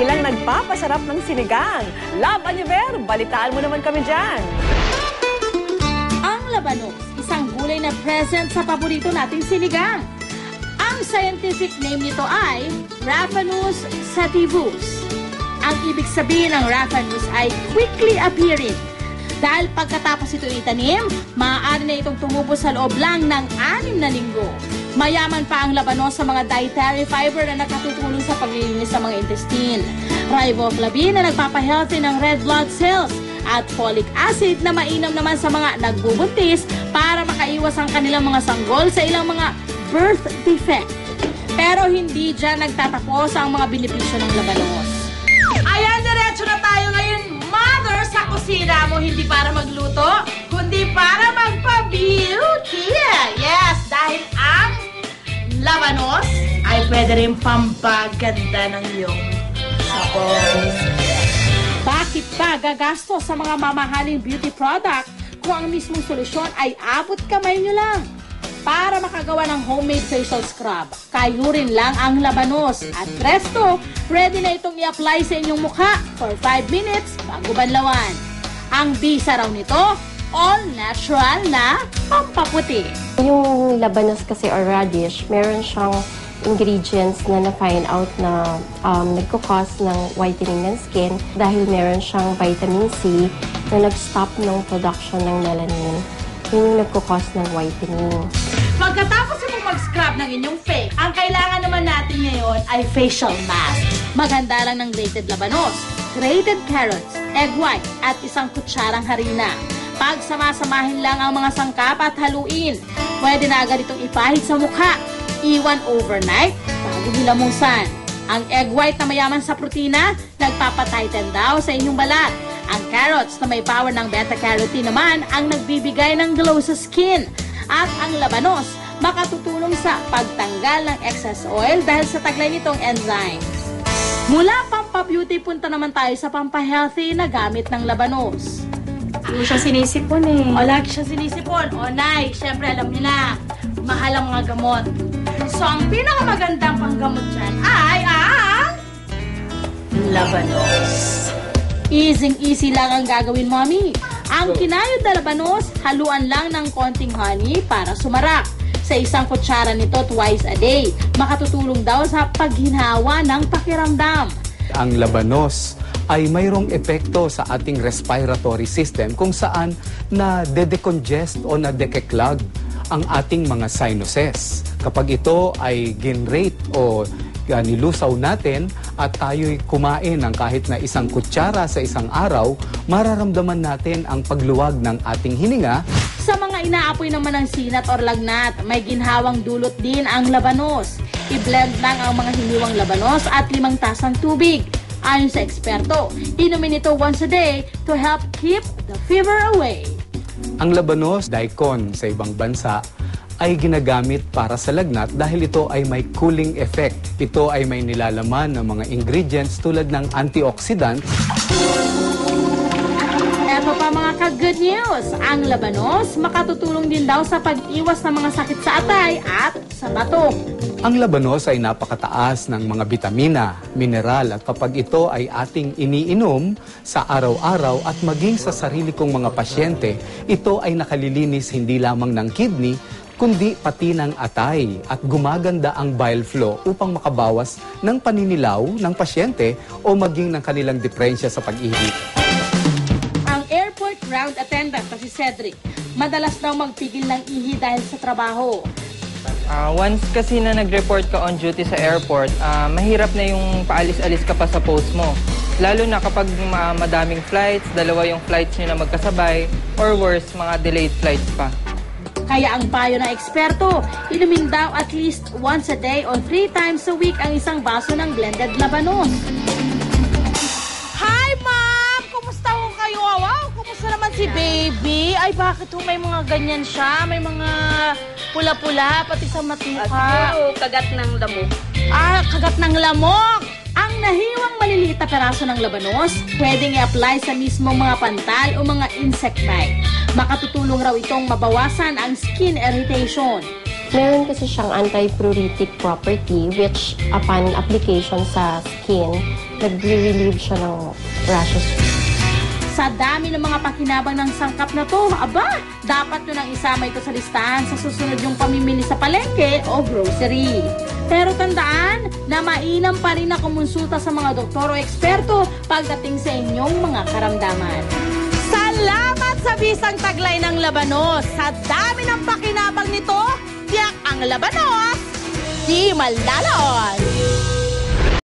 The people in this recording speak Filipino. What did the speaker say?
kamilang nagpapasarap ng sinigang. Love Aniver, balitaan mo naman kami dyan. Ang labanos, isang gulay na present sa paborito nating sinigang. Ang scientific name nito ay Raphanus sativus. Ang ibig sabihin ng Raphanus ay quickly appearing. Dahil pagkatapos ito itanim, maaari na itong tumubo sa loob lang ng anim na linggo. Mayaman pa ang labanos sa mga dietary fiber na nakatutulong sa paglilinis sa mga intestine. Riboflavin na nagpapahealthy ng red blood cells at folic acid na mainam naman sa mga nagbubuntis para makaiwas ang kanilang mga sanggol sa ilang mga birth defect. Pero hindi dyan nagtatapos ang mga benepisyo ng labanos. Ayan, diretso na tayo ngayon, mother, sa kusina mo, hindi para magluto, kundi para pwede rin pampaganda ng iyong sabon. Bakit pa gagastos sa mga mamahaling beauty product kung ang mismong solusyon ay abot kamay nyo lang? Para makagawa ng homemade facial scrub, kayo rin lang ang labanos. At presto, ready na itong i-apply sa inyong mukha for 5 minutes bago banlawan. Ang bisa raw nito, all natural na pampaputi. Yung labanos kasi or radish, meron siyang ingredients na na-find out na um, nagkukos ng whitening ng skin dahil meron siyang vitamin C na nag-stop ng production ng melanin. Yun yung nagkukos ng whitening. Pagkatapos mo mag-scrub ng inyong face, ang kailangan naman natin ngayon ay facial mask. Maganda lang ng grated labanos, grated carrots, egg white, at isang kutsarang harina. Pagsamasamahin lang ang mga sangkap at haluin. Pwede na agad itong ipahid sa mukha. Iwan overnight bago hilamusan. Ang egg white na mayaman sa protina, nagpapatighten daw sa inyong balat. Ang carrots na may power ng beta-carotene naman ang nagbibigay ng glow sa skin. At ang labanos, makatutulong sa pagtanggal ng excess oil dahil sa taglay nitong enzymes. Mula pampa-beauty, punta naman tayo sa pampa-healthy na gamit ng labanos. Hindi siya sinisipon eh. O, lagi siya sinisipon. O, Nay, syempre alam niyo na, mahal ang mga gamot. So, ang pinakamagandang panggamot dyan ay ang labanos. Easy-easy lang ang gagawin, Mommy. Ang kinayod na labanos, haluan lang ng konting honey para sumarap. Sa isang kutsara nito twice a day, makatutulong daw sa paghinhawa ng pakiramdam. Ang labanos ay mayroong epekto sa ating respiratory system kung saan na dedecongest o na dekeklag ang ating mga sinuses. Kapag ito ay ginrate o uh, nilusaw natin at tayo'y kumain ng kahit na isang kutsara sa isang araw, mararamdaman natin ang pagluwag ng ating hininga Sa mga inaapoy naman ng sinat or lagnat, may ginhawang dulot din ang labanos. I-blend lang ang mga hiniwang labanos at limang tasang tubig. Ayon sa eksperto, inumin ito once a day to help keep the fever away. Ang labanos, daikon sa ibang bansa, ay ginagamit para sa lagnat dahil ito ay may cooling effect. Ito ay may nilalaman ng mga ingredients tulad ng antioxidants ka-good news, ang labanos makatutulong din daw sa pag-iwas ng mga sakit sa atay at sa bato. Ang labanos ay napakataas ng mga bitamina, mineral at kapag ito ay ating iniinom sa araw-araw at maging sa sarili kong mga pasyente, ito ay nakalilinis hindi lamang ng kidney, kundi pati ng atay at gumaganda ang bile flow upang makabawas ng paninilaw ng pasyente o maging ng kanilang diferensya sa pag-ibig. Ground attendant na si Cedric, madalas daw magpigil ng ihi dahil sa trabaho. Ah, once kasi na nag-report ka on duty sa airport, ah, mahirap na yung paalis-alis ka pa sa post mo. Lalo na kapag ma- madaming flights, dalawa yung flights nyo na magkasabay, or worse, mga delayed flights pa. Kaya ang payo ng eksperto, inumin daw at least once a day or three times a week ang isang baso ng blended labanos. Si baby? Ay, bakit ho may mga ganyan siya? May mga pula-pula, pati sa matmukha. kagat ng lamok. Ah, kagat ng lamok! Ang nahiwang maliliit na peraso ng labanos, pwedeng i-apply sa mismong mga pantal o mga insect bite. Makatutulong raw itong mabawasan ang skin irritation. Meron kasi siyang anti-pruritic property which upon application sa skin, nagre-relieve siya ng rashes. Sa dami ng mga pakinabang ng sangkap na to, aba, dapat nyo nang isama ito sa listahan sa susunod yung pamimili sa palengke o grocery. Pero tandaan na mainam pa rin na kumonsulta sa mga doktor o eksperto pagdating sa inyong mga karamdaman. Salamat sa bisang taglay ng Labanos. Sa dami ng pakinabang nito, tiyak ang Labanos, di malalon.